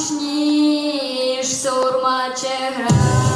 гучніш сурма чи гра.